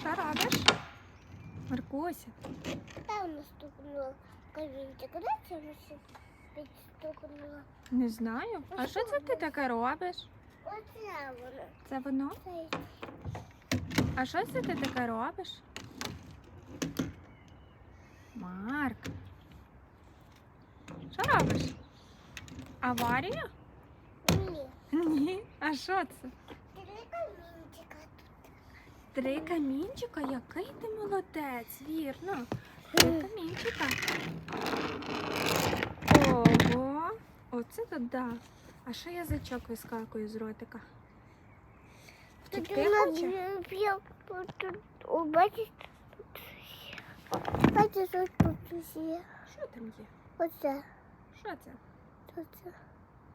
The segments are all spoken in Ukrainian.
Що робиш? Маркуся. Там наступного камінчик. Куди це машина підстукнула? Не знаю. А що це ти таке робиш? Оце воно. Це воно? Це А що це ти таке робиш? Марк. Що робиш? Аварія? ні. Ні. А що це? Три камінчика? Який ти молодець, вірно. Три камінчика. Ого. Оце то да. А що язичок вискакує з ротика? Бачиш, тут є. Бачиш, ось тут є. Що там є? Оце, Що це? оце.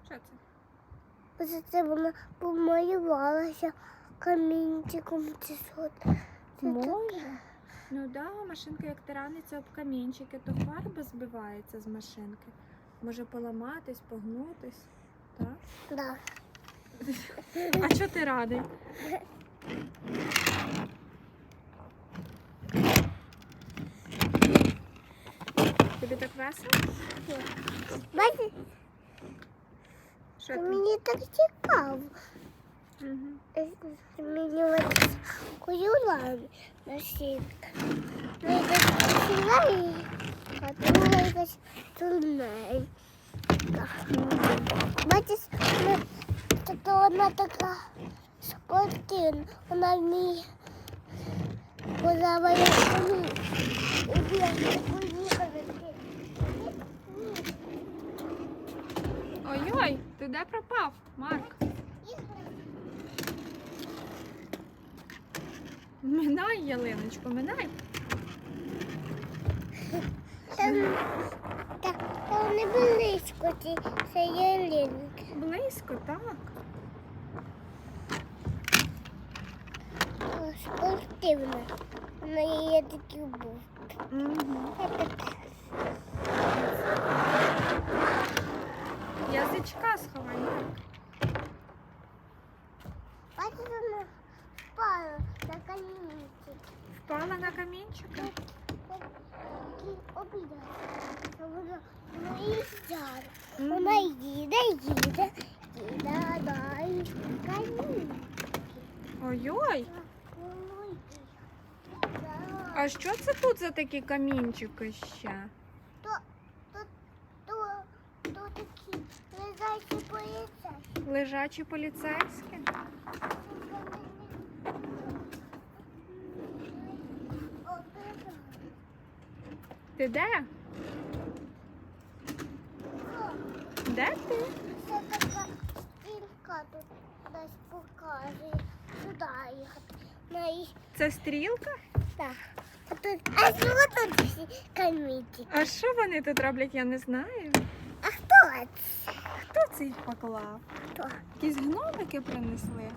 Що це? Оце це вона помалювалася камінчиком. Це що? Може. Ну да, машинка як тараниться об камінчики, то фарба збивається з машинки. Може поламатись, погнутись. Так? Да. А що ти радий? Тобі так весело? Бачиш, Що ти? мені так цікаво. Ну, вона така спортивна, вона вміє подаває коні. І бігати, поїхати. Ой-ой, ти де пропав, Марк? Минай, ялиночку, минай. Там, та, там не близько ці це ялинки. Близько, так. Спортивна. Вона є такі був. Угу. Язичка сховай, Марк. Впала на камінці. Впала на камінчика. Вона їде, їде, їде далі камінці. Ой-ой. А що це тут за такі камінчики ще? То, то, то, то такі лежачі поліцейські. Лежачі поліцейські? Ти де? Де ти? Це така стрілка тут десь показує. Сюди їхати. На їх Це стрілка? так. А тут, а що тут всі камінчики? А що вони тут роблять, я не знаю. А хто це? Хто це їх поклав? Хто? Якісь гномики принесли.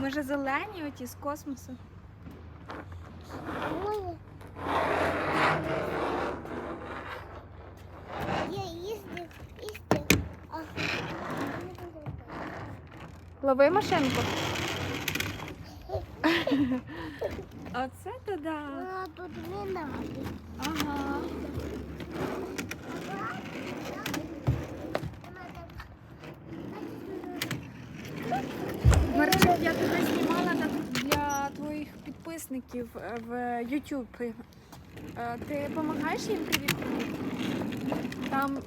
Може, зелені оті з космосу? Я їздив, їздив. Лови машинку. Оце то да. а, тут не надо. Ага. Підписників е, в YouTube. Е, Ти допомагаєш їм привіт? Там,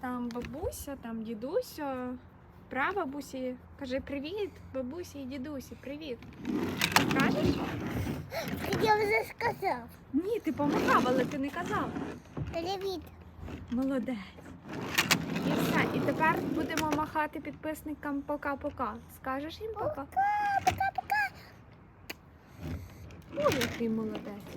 там бабуся, там дідуся, прабабусі. Кажи привіт, бабусі і дідусі, привіт. Кажеш? Я вже сказав. Ні, ти допомагав, але ти не казав. Привіт. Молодець. І все. І тепер будемо махати підписникам пока-пока. Скажеш їм пока? пока? Пока, Ой, який молодець.